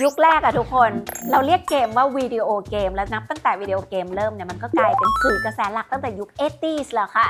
ยุคแรกอะทุกคนเราเรียกเกมว่าวิดีโอเกม แล้วนับตั้งแต่วิดีโอเกมเริ่มเนี่ยมันก็กลายเป็นสื่อกระแสหลักตั้งแต่ยุค 80s แล้วค่ะ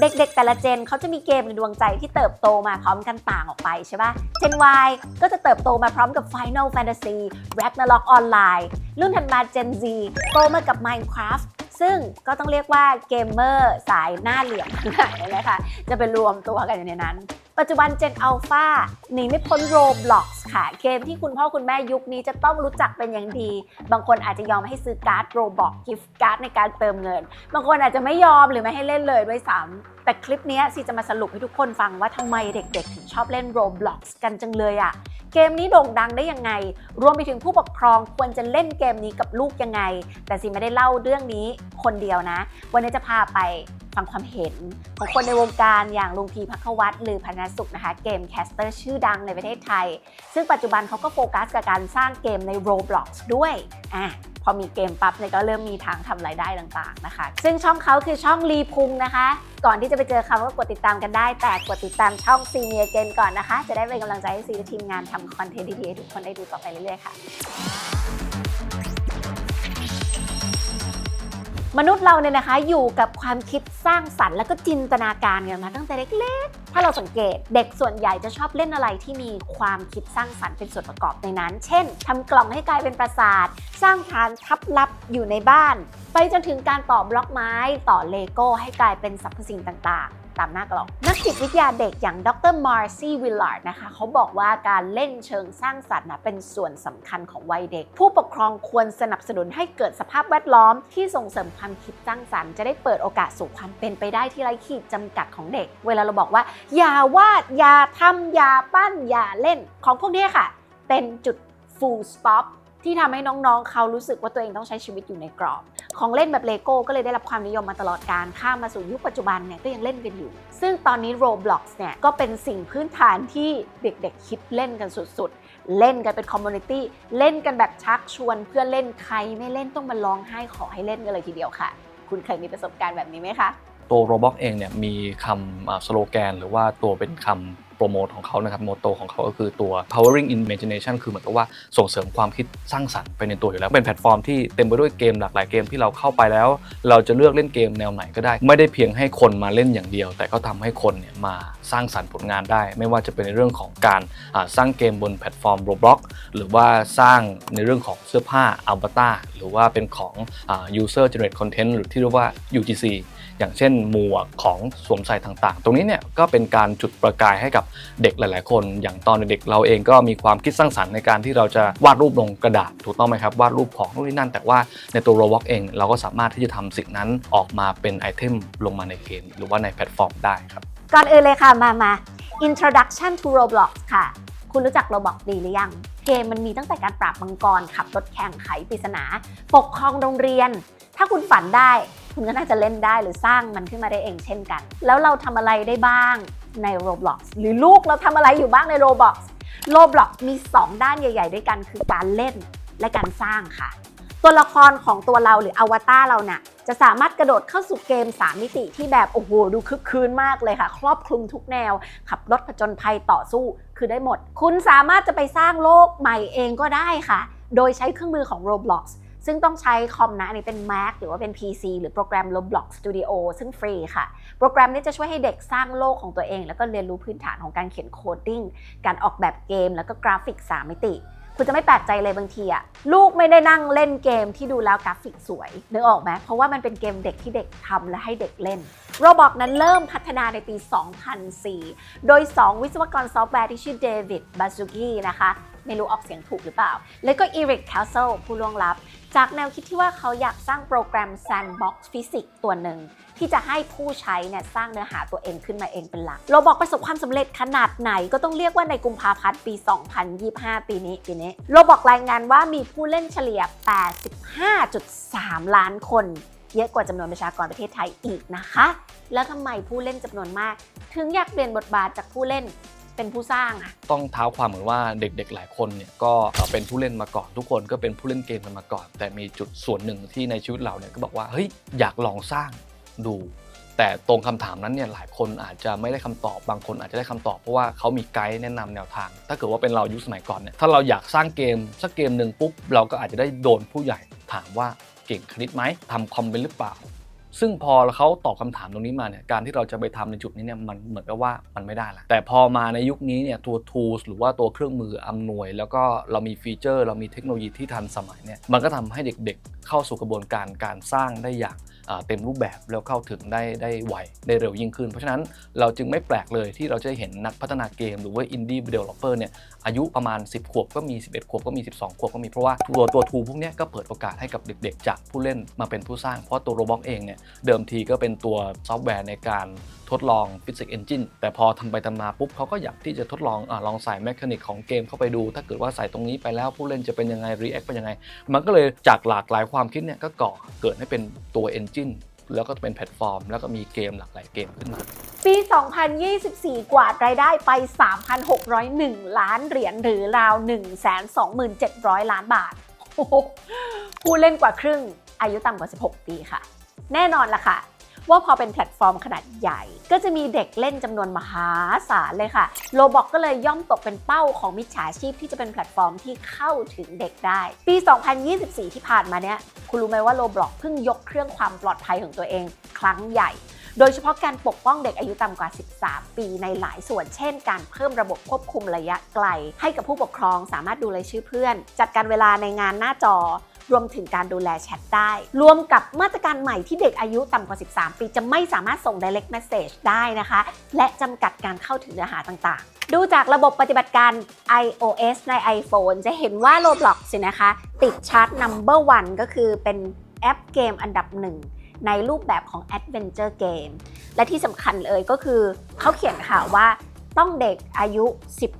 เด็กๆ แต่ละเจนเขาจะมีเกมในดวงใจที่เติบโตมาพร้อมกันต่างออกไปใช่ปะเจน Y ก็จะเติบโตมาพร้อมกับ Final Fantasy Ragnarok Online รุ่นถัดมา Gen Z โตมากับ Minecraft ซึ่งก็ต้องเรียกว่าเกมเมอร์สายหน้าเหลืองทั้งหลายเลยนะคะจะไปรวมตัวกันอยู่ในนั้น ปัจจุบัน Gen Alpha หนีไม่พ้น Roblox ค่ะ เกมที่คุณพ่อคุณแม่ยุคนี้จะต้องรู้จักเป็นอย่างดี บางคนอาจจะยอมให้ซื้อการ์ด Roblox กิฟต์การ์ดในการเติมเงิน บางคนอาจจะไม่ยอมหรือไม่ให้เล่นเลยด้วยซ้ำ แต่คลิปนี้ยสิจะมาสรุปให้ทุกคนฟังว่าทำไมเด็กๆ ถึงชอบเล่น Roblox กันจังเลยอะเกมนี้โด่งดังได้ยังไง รวมไปถึงผู้ปกครองควรจะเล่นเกมนี้กับลูกยังไง แต่สิไม่ได้เล่าเรื่องนี้คนเดียวนะ วันนี้จะพาไปฟังความเห็นของคนในวงการอย่างลุงพีพักวัตรหรือพนสุขนะคะ เกมแคสเตอร์ชื่อดังในประเทศไทย ซึ่งปัจจุบันเขาก็โฟกัสกับการสร้างเกมใน Roblox ด้วยอะ พอมีเกมปั๊บเนี่ยก็เริ่มมีทางทำรายได้ต่างๆนะคะ ซึ่งช่องเขาคือช่องรีพุงนะคะ ก่อนที่จะไปเจอเขาก็กดติดตามกันได้ แต่กดติดตามช่องซีเนียเกนก่อนนะคะ จะได้เป็นกำลังใจให้ซีและทีมงานทำคอนเทนต์ดีๆให้ทุกคนได้ดูต่อไปเรื่อยๆค่ะ มนุษย์เราเนี่ยนะคะอยู่กับความคิดสร้างสรรค์และก็จินตนาการกันมาตั้งแต่เล็กๆ ถ้าเราสังเกตเด็กส่วนใหญ่จะชอบเล่นอะไรที่มีความคิดสร้างสรรค์เป็นส่วนประกอบในนั้น เช่นทำกล่องให้กลายเป็นปราสาท สร้างฐานทับลับอยู่ในบ้าน ไปจนถึงการต่อบล็อกไม้ต่อเลโก้ให้กลายเป็นสรรพสิ่งต่างๆ ตามหน้ากล่อง นักจิตวิทยาเด็กอย่างดรมาร์ซี่วิลลาร์ดนะคะเขาบอกว่าการเล่นเชิงสร้างสรรค์นะเป็นส่วนสำคัญของวัยเด็ก ผู้ปกครองควรสนับสนุนให้เกิดสภาพแวดล้อม ที่ส่งเสริมความคิดสร้างสรรค์จะได้เปิดโอกาสสู่ความเป็นไปได้ที่ไร้ขีดจำกัดของเด็ก เวลาเราบอกว่า อย่าวาดอย่าทำอย่าปั้นอย่าเล่นของพวกนี้ค่ะ เป็นจุด full stop ที่ทำให้น้องๆ เขารู้สึกว่าตัวเองต้องใช้ชีวิตอยู่ในกรอบ ของเล่นแบบเลโก้ก็เลยได้รับความนิยมมาตลอดการข้ามมาสู่ยุคปัจจุบันเนี่ยก็ยังเล่นกันอยู่ ซึ่งตอนนี้ Roblox เนี่ยก็เป็นสิ่งพื้นฐานที่เด็กๆคิดเล่นกันสุดๆ เล่นกันเป็นคอมมูนิตี้เล่นกันแบบชักชวน เพื่อเล่นใครไม่เล่นต้องมาร้องไห้ขอให้เล่นกันเลยทีเดียวค่ะ คุณเคยมีประสบการณ์แบบนี้ไหมคะตัว Roblox เองเนี่ยมีคำสโลแกน หรือว่าตัวเป็นคำ โปรโมทของเขานะครับโมโตของเขาก็คือตัว powering imagination คือเหมือนกับว่าส่งเสริมความคิดสร้างสรรค์ไปในตัวอยู่แล้ว เป็นแพลตฟอร์มที่เต็มไปด้วยเกมหลากหลายเกมที่เราเข้าไปแล้ว เราจะเลือกเล่นเกมแนวไหนก็ได้ ไม่ได้เพียงให้คนมาเล่นอย่างเดียว แต่ก็ทำให้คนเนี่ยมาสร้างสรรค์ผลงานได้ ไม่ว่าจะเป็นในเรื่องของการสร้างเกมบนแพลตฟอร์ม Roblox หรือว่าสร้างในเรื่องของเสื้อผ้าอัลบ t a r หรือว่าเป็นของอ user generate content หรือที่เรียกว่า UGC อย่างเช่นหมวกของสวมใส่ต่างๆ ตรงนี้เนี่ยก็เป็นการจุดประกายให้กับเด็กหลาย ๆ คน อย่างตอนเด็กเราเองก็มีความคิดสร้างสรรค์ในการที่เราจะวาดรูปลงกระดาษถูกต้องไหมครับวาดรูปของนู่นนี่นั่น แต่ว่าในตัว Roblox เอง เราก็สามารถที่จะทำสิ่งนั้นออกมาเป็นไอเทมลงมาในเกมหรือว่าในแพลตฟอร์มได้ครับก่อนอื่นเลยค่ะมามา introduction to Roblox ค่ะ คุณรู้จัก Roblox ดีหรือยัง เกมมันมีตั้งแต่การปราบมังกรขับรถแข่งไขปริศนา ปกครองโรงเรียน ถ้าคุณฝันได้คุณก็น่าจะเล่นได้หรือสร้างมันขึ้นมาได้เองเช่นกัน แล้วเราทำอะไรได้บ้างใน Roblox หรือลูกเราทำอะไรอยู่บ้างใน Roblox Roblox มี 2 ด้านใหญ่ ๆ ด้วยกันคือการเล่นและการสร้างค่ะ ตัวละครของตัวเราหรืออวตารเราเนี่ยจะสามารถกระโดดเข้าสู่เกม 3 มิติที่แบบ โอ้โห ดูคึกคืนมากเลยค่ะ ครอบคลุมทุกแนว ขับรถผจญภัยต่อสู้คือได้หมด คุณสามารถจะไปสร้างโลกใหม่เองก็ได้ค่ะ โดยใช้เครื่องมือของ Roblox ซึ่งต้องใช้คอมนะ อันนี้เป็น Mac หรือว่าเป็น PC หรือโปรแกรม Roblox Studio ซึ่งฟรีค่ะ โปรแกรมนี้จะช่วยให้เด็กสร้างโลกของตัวเอง แล้วก็เรียนรู้พื้นฐานของการเขียนโคดดิ้งการออกแบบเกม แล้วก็กราฟิก 3 มิติ คุณจะไม่แปลกใจเลยบางทีอะลูกไม่ได้นั่งเล่นเกมที่ดูแล้วกราฟิกสวยนึกออกไหมเพราะว่ามันเป็นเกมเด็กที่เด็กทำและให้เด็กเล่น Roblox นั้นเริ่มพัฒนาในปี 2004 โดย 2 วิศวกรซอฟต์แวร์ที่ชื่อเดวิดบาซูกี้นะคะไม่รู้ออกเสียงถูกหรือเปล่า แล้วก็อีริกแคสเซิลผู้ล่วงลับ จากแนวคิดที่ว่าเขาอยากสร้างโปรแกรม Sandbox Physics ตัวหนึ่ง ที่จะให้ผู้ใช้เนี่ยสร้างเนื้อหาตัวเองขึ้นมาเองเป็นหลัก เราบอกประสบความสำเร็จขนาดไหนก็ต้องเรียกว่าในกุมภาพันธ์ปี 2025 ปีนี้ปีนี้เราบอกรายงานว่ามีผู้เล่นเฉลี่ย 85.3 ล้านคน เยอะกว่าจำนวนประชากรประเทศไทยอีกนะคะ แล้วทำไมผู้เล่นจำนวนมาก ถึงอยากเปลี่ยนบทบาทจากผู้เล่นเป็นผู้สร้างอะต้องเท้าความเหมือนว่าเด็กๆ หลายคนเนี่ยก็เอ่อเป็นผู้เล่นมาก่อน ทุกคนก็เป็นผู้เล่นเกมกันมาก่อน แต่มีจุดส่วนหนึ่งที่ในชีวิตเราเนี่ยก็บอกว่าเฮ้ยอยากลองสร้าง ดู แต่ตรงคำถามนั้นเนี่ยหลายคนอาจจะไม่ได้คำตอบบางคนอาจจะได้คำตอบเพราะว่าเขามีไกด์แนะนำแนวทาง ถ้าเกิดว่าเป็นเรายุคสมัยก่อนเนี่ยถ้าเราอยากสร้างเกมสักเกมหนึ่งปุ๊บเราก็อาจจะได้โดนผู้ใหญ่ถามว่าเก่งคณิตไหมทำคอมเป็นหรือเปล่า ซึ่งพอเขาตอบคำถามตรงนี้มาเนี่ยการที่เราจะไปทำในจุดนี้เนี่ยมันเหมือนกับว่ามันไม่ได้ละแต่พอมาในยุคนี้เนี่ยตัว tools หรือว่าตัวเครื่องมืออำนวย แล้วก็เรามีฟีเจอร์ เรามีเทคโนโลยีที่ทันสมัยเนี่ยมันก็ทำให้เด็กๆ เข้าสู่กระบวนการการสร้างได้อย่าง เต็มรูปแบบแล้วเข้าถึงได้ได้ไวได้เร็วยิ่งขึ้น เพราะฉะนั้นเราจึงไม่แปลกเลยที่เราจะเห็นนักพัฒนาเกมหรือว่าอินดี้เดเวลลอปเนี่ยอายุประมาณ 10 ขวบก็มี 11 ขวบก็มี 12 ขวบก็มี เพราะว่าตัวตัวทูพวกนี้ก็เปิดโอกาสให้กับเด็กๆ จากผู้เล่นมาเป็นผู้สร้างเพราะตัวโรบ็อกเองเนี่ยเดิมทีก็เป็นตัวซอฟต์แวร์ในการทดลอง Physics Engine แต่พอทำไปทำมาปุ๊บเขาก็อยากที่จะทดลองอลองใส่แมคานิกของเกมเข้าไปดู ถ้าเกิดว่าใส่ตรงนี้ไปแล้วผู้เล่นจะเป็นยังไง React เป็นยังไง มันก็เลยจากหลากหลายความคิดเนี่ยก็ก่อเกิดให้เป็นตัว Engine แล้วก็เป็นแพลตฟอร์ม แล้วก็มีเกมหลากหลายเกมขึ้นมา ปี 2024 กวาดรายได้ไป 3,601 ล้านเหรียญหรือราว 127,000 ล้านบาทโอ้โหผู้เล่นกว่าครึ่งอายุต่ำกว่า 16 ปีค่ะ แน่นอนล่ะค่ะ ว่าพอเป็นแพลตฟอร์มขนาดใหญ่ ก็จะมีเด็กเล่นจำนวนมหาศาลเลยค่ะโลบอกก็เลยย่อมตกเป็นเป้าของมิจฉาชีพที่จะเป็นแพลตฟอร์มที่เข้าถึงเด็กได้ ปี 2024 ที่ผ่านมาเนี่ยคุณรู้ไหมว่าโลบอกเพิ่งยกเครื่องความปลอดภัยของตัวเอง ครั้งใหญ่ โดยเฉพาะการปกป้องเด็กอายุต่ำกว่า 13 ปีในหลายส่วน เช่น การเพิ่มระบบควบคุมระยะไกล ให้กับผู้ปกครองสามารถดูรายชื่อเพื่อน จัดการเวลาในงานหน้าจอ รวมถึงการดูแลแชทได้ รวมกับมาตรการใหม่ที่เด็กอายุต่ำกว่า 13 ปี จะไม่สามารถส่ง direct message ได้นะคะ และจำกัดการเข้าถึงเนื้อหาต่างๆ ดูจากระบบปฏิบัติการ iOS ใน iPhone จะเห็นว่า Roblox สินะคะ ติดชาร์ต number one ก็คือเป็นแอปเกมอันดับหนึ่งในรูปแบบของ Adventure Game และที่สำคัญเลยก็คือเขาเขียนข่าวว่า ต้องเด็กอายุ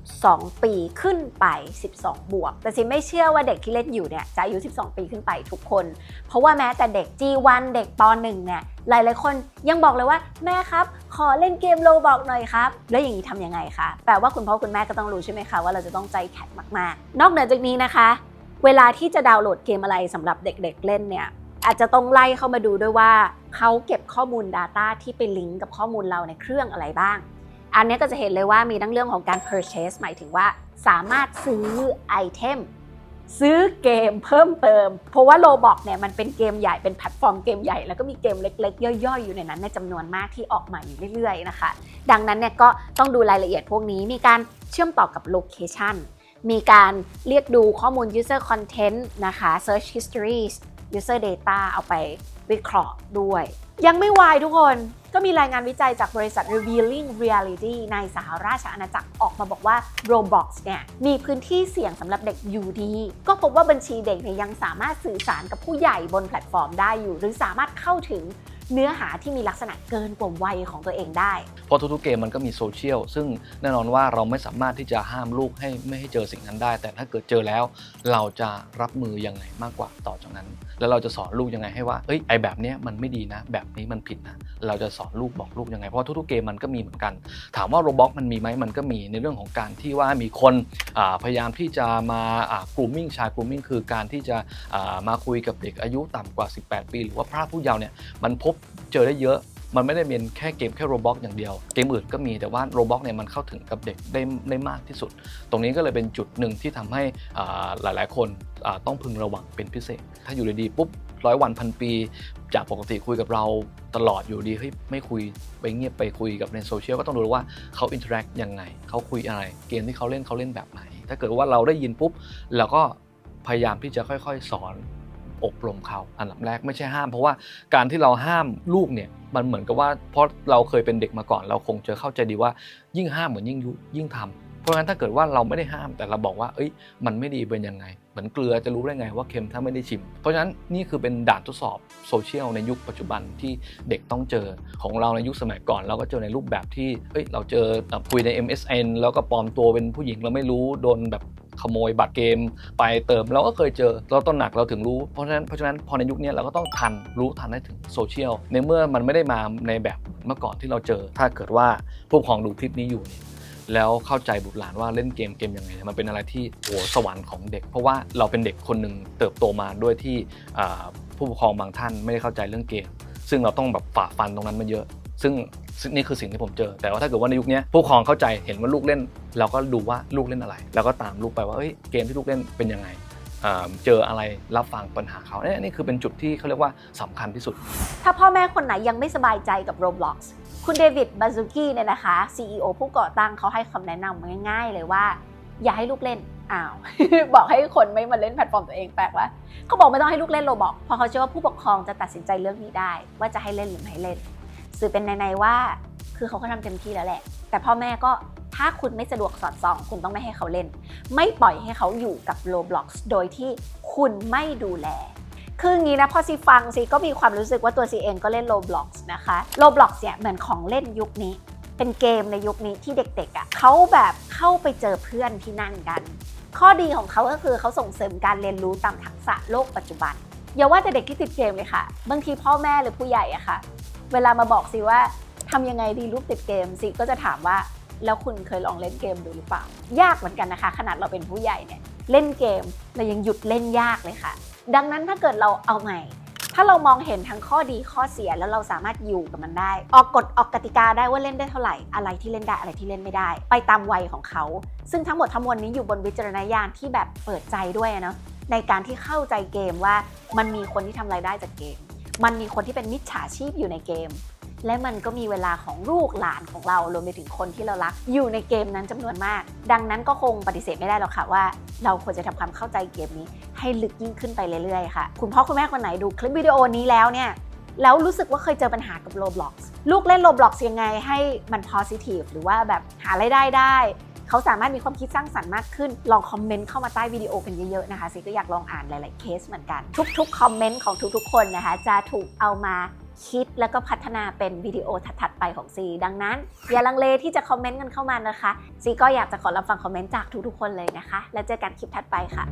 12 ปีขึ้นไป 12 บวก แต่ซิไม่เชื่อว่าเด็กที่เล่นอยู่เนี่ยจะอายุ 12 ปีขึ้นไปทุกคน เพราะว่าแม้แต่เด็ก G1 เด็กป .1 เนี่ยหลายๆคนยังบอกเลยว่าแม่ครับ ขอเล่นเกมโลบอกหน่อยครับ แล้วอย่างนี้ทำยังไงคะแปลว่าคุณพ่อคุณแม่ก็ต้องรู้ใช่ไหมคะว่าเราจะต้องใจแข็งมากๆ นอกเหนือจากนี้นะคะ เวลาที่จะดาวน์โหลดเกมอะไรสำหรับเด็กๆเล่นเนี่ยอาจจะต้องไล่เข้ามาดูด้วยว่าเขาเก็บข้อมูล Data ที่ไปลิงก์กับข้อมูลเราในเครื่องอะไรบ้าง อันนี้ก็จะเห็นเลยว่ามีทั้งเรื่องของการ purchase หมายถึงว่าสามารถซื้อไอเทมซื้อเกมเพิ่มเติม เพราะว่าโลบอกเนี่ยมันเป็นเกมใหญ่เป็นแพลตฟอร์มเกมใหญ่แล้วก็มีเกมเล็ก ๆ ย่อยๆ อยู่ในนั้นในจำนวนมากที่ออกมาอยู่เรื่อยๆนะคะ ดังนั้นเนี่ยก็ต้องดูรายละเอียดพวกนี้มีการเชื่อมต่อกับโลเคชันมีการเรียกดูข้อมูล user content นะคะ search histories user data เอาไป วิเคราะห์ด้วย ยังไม่วายทุกคนก็มีรายงานวิจัยจากบริษัท Revealing Reality ในสหราชอาณาจักรออกมาบอกว่า Roblox เนี่ยมีพื้นที่เสี่ยงสำหรับเด็กอยู่ดี ก็พบว่าบัญชีเด็กเนี่ยยังสามารถสื่อสารกับผู้ใหญ่บนแพลตฟอร์มได้อยู่ หรือสามารถเข้าถึงเนื้อหาที่มีลักษณะเกินกว่าวัยของตัวเองได้ เพราะทุกๆเกมมันก็มีโซเชียล ซึ่งแน่นอนว่าเราไม่สามารถที่จะห้ามลูกให้ไม่ให้เจอสิ่งนั้นได้ แต่ถ้าเกิดเจอแล้ว เราจะรับมือยังไงมากกว่าต่อจากนั้น แล้วเราจะสอนลูกยังไงให้ว่าเอ้ยไอแบบเนี้ยมันไม่ดีนะ แบบนี้มันผิดนะเราจะสอนลูกบอกลูกยังไงเพราะทุกๆเกมมันก็มีเหมือนกัน ถามว่าโรบ็อกมันมีไหมมันก็มีในเรื่องของการที่ว่ามีคนพยายามที่จะมากลุ่มมิ่งชายกลุ่มมิ่งคือการที่จะมาคุยกับเด็กอายุต่ำกว่า 18 ปี หรือว่าพราผู้เยาว์เนี่ยมันพบเจอได้เยอะ มันไม่ได้เป็นแค่เกมแค่โรบ็อกอย่างเดียว เกมอื่นก็มีแต่ว่าโรบ็อกเนี่ยมันเข้าถึงกับเด็กได้ได้มากที่สุด ตรงนี้ก็เลยเป็นจุดหนึ่งที่ทำให้อ่าหลาย ๆ คนต้องพึงระวังเป็นพิเศษ ถ้าอยู่ดีๆปุ๊บร้อยวันพันปี จากปกติคุยกับเราตลอดอยู่ดีเฮ้ยไม่คุยไปเงียบไปคุยกับในโซเชียลก็ต้องดูว่าเขาอินเทอร์แอคยังไงเขาคุยอะไร เกมที่เขาเล่นเขาเล่นแบบไหน ถ้าเกิดว่าเราได้ยินปุ๊บเราก็พยายามที่จะค่อย ๆ สอน อบรมเขาอันดับแรกไม่ใช่ห้าม เพราะว่าการที่เราห้ามลูกเนี่ยมันเหมือนกับว่าเพราะเราเคยเป็นเด็กมาก่อน เราคงจะเข้าใจดีว่ายิ่งห้ามเหมือนยิ่งยุยิ่งทำเพราะฉะนั้นถ้าเกิดว่าเราไม่ได้ห้ามแต่เราบอกว่า เอ้ย มันไม่ดีเป็นยังไง เหมือนเกลือจะรู้ได้ไงว่าเค็มถ้าไม่ได้ชิม เพราะฉะนั้นนี่คือเป็นด่านทดสอบโซเชียลในยุคปัจจุบันที่เด็กต้องเจอของเราในยุคสมัยก่อน เราก็เจอในรูปแบบที่ เอ้ย เราเจอแบบคุยใน MSN แล้วก็ปลอมตัวเป็นผู้หญิงเราไม่รู้โดนแบบ ขโมยบัตรเกมไปเติมเราก็เคยเจอ เราต้องหนักเราถึงรู้เพราะฉะนั้นเพราะฉะนั้นพอในยุคนี้เราก็ต้องทันรู้ทันได้ถึงโซเชียลในเมื่อมันไม่ได้มาในแบบเมื่อก่อนที่เราเจอ ถ้าเกิดว่าผู้ปกครองดูคลิปนี้อยู่แล้วเข้าใจบุตรหลานว่าเล่นเกมเกมยังไงมันเป็นอะไรที่โอสวรรค์ของเด็ก เพราะว่าเราเป็นเด็กคนหนึ่งเติบโตมาด้วยที่ผู้ปกครองบางท่านไม่ได้เข้าใจเรื่องเกม ซึ่งเราต้องแบบฝ่าฟันตรงนั้นมาเยอะ ซึ่งซึ่งนี่คือสิ่งที่ผมเจอ แต่ว่าถ้าเกิดว่าในยุคนี้ผู้ปกครองเข้าใจเห็นว่าลูกเล่น เราก็ดูว่าลูกเล่นอะไร แล้วก็ตามลูกไปว่าเอ้ยเกมที่ลูกเล่นเป็นยังไงเจออะไรรับฟังปัญหาเขาเนี่ยนี่คือเป็นจุดที่เขาเรียกว่าสำคัญที่สุด ถ้าพ่อแม่คนไหนยังไม่สบายใจกับ Roblox คุณเดวิดบาซูกี้เนี่ยนะคะ CEO ผู้ก่อตั้งเขาให้คำแนะนำง่ายๆเลยว่า อย่าให้ลูกเล่นอ้าวบอกให้คนไม่มาเล่นแพลตฟอร์มตัวเองแปลกว่าเขาบอกไม่ต้องให้ลูกเล่นโรบอกเพราะเขาเชื่อว่าผู้ปกครองจะตัดสินใจเรื่องนี้ได้ ว่าจะให้เล่นหรือไม่ให้เล่น สื่อเป็นในๆว่า คือเขาก็ทำเต็มที่แล้วแหละ แต่พ่อแม่ก็ถ้าคุณไม่สะดวกสอดส่อง คุณต้องไม่ให้เขาเล่น ไม่ปล่อยให้เขาอยู่กับ Roblox โดยที่คุณไม่ดูแล คืออย่างนี้นะพอซีฟังซีก็มีความรู้สึกว่าตัวซีเองก็เล่น Roblox นะคะ Roblox เนี่ยเหมือนของเล่นยุคนี้ เป็นเกมในยุคนี้ที่เด็กๆอะ่ะเขาแบบเข้าไปเจอเพื่อนที่นั่นกัน ข้อดีของเขาก็คือเขาส่งเสริมการเรียนรู้ตามทักษะโลกปัจจุบันอย่าว่าแต่เด็กที่ติดเกมเลยค่ะ บางทีพ่อแม่หรือผู้ใหญ่อะค่ะ เวลามาบอกซีว่าทำยังไงดีลูกติดเกมซีก็จะถามว่าแล้วคุณเคยลองเล่นเกมดูหรือเปล่า ยากเหมือนกันนะคะ ขนาดเราเป็นผู้ใหญ่เนี่ยเล่นเกมเรายังหยุดเล่นยากเลยค่ะ ดังนั้นถ้าเกิดเราเอาใหม่ ถ้าเรามองเห็นทั้งข้อดีข้อเสียแล้วเราสามารถอยู่กับมันได้ ออกกฎออกกติกาได้ว่าเล่นได้เท่าไหร่อะไรที่เล่นได้อะไรที่เล่นไม่ได้ ไปตามวัยของเขา ซึ่งทั้งหมดทั้งมวลนี้อยู่บนวิจารณญาณที่แบบเปิดใจด้วยเนาะในการที่เข้าใจเกมว่ามันมีคนที่ทำรายได้จากเกม มันมีคนที่เป็นมิจฉาชีพอยู่ในเกม และมันก็มีเวลาของลูกหลานของเรารวมไปถึงคนที่เรารัก อยู่ในเกมนั้นจำนวนมาก ดังนั้นก็คงปฏิเสธไม่ได้หรอกค่ะว่า เราควรจะทำความเข้าใจเกมนี้ ให้ลึกยิ่งขึ้นไปเรื่อยๆค่ะ คุณพ่อคุณแม่คนไหนดูคลิปวิดีโอนี้แล้วเนี่ยแล้วรู้สึกว่าเคยเจอปัญหากับ Roblox ลูกเล่น Roblox ยังไงให้มัน positive หรือว่าแบบหารายได้ได้ เขาสามารถมีความคิดสร้างสรรค์มากขึ้น ลองคอมเมนต์เข้ามาใต้วิดีโอกันเยอะๆนะคะซีก็อยากลองอ่านหลายๆเคสเหมือนกัน ทุกๆคอมเมนต์ของทุกๆ คนนะคะ จะถูกเอามาคิดแล้วก็พัฒนาเป็นวิดีโอถัดๆไปของซี ดังนั้น อย่าลังเลที่จะคอมเมนต์กันเข้ามานะคะ ซีก็อยากจะขอรับฟังคอมเมนต์จากทุกๆคนเลยนะคะ แล้วเจอกันคลิปถัดไปค่ะ